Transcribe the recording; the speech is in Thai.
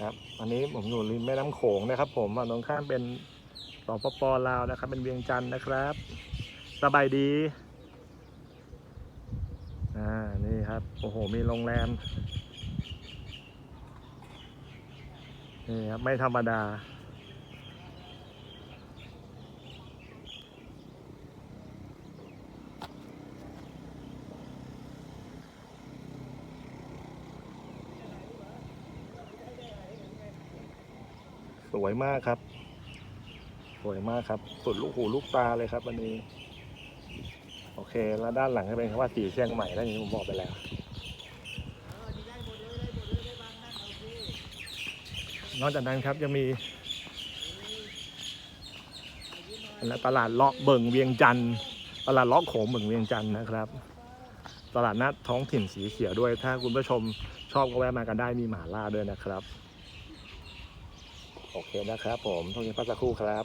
ครับ อันนี้ผมอยู่ริมแม่น้ำโขงนะครับผมฝั่งตรงข้ามเป็นสปปลาวนะครับ เป็นเวียงจันทร์นะครับ สบายดี อ่า นี่ครับ โอ้โห มีโรงแรม นี่ครับ ไม่ธรรมดา สวยมากครับ สวยมากครับ สุดลูกหูลูกตาเลยครับวันนี้ โอเค แล้วด้านหลังก็เป็นคำว่าสีเชียงใหม่แล้วอย่างที่ผมบอกไปแล้วนอกจากนั้นครับยังมีและตลาดเลาะเบิ่งเวียงจันทร์ตลาดเลาะโขงเบิ่งเวียงจันทร์นะครับ ตลาดนัดท้องถิ่นสีเขียวด้วย ถ้าคุณผู้ชมชอบก็แวะมากันได้มีหมาล่าด้วยนะครับ โอเคนะครับผมทุกทีพักสักครู่ครับ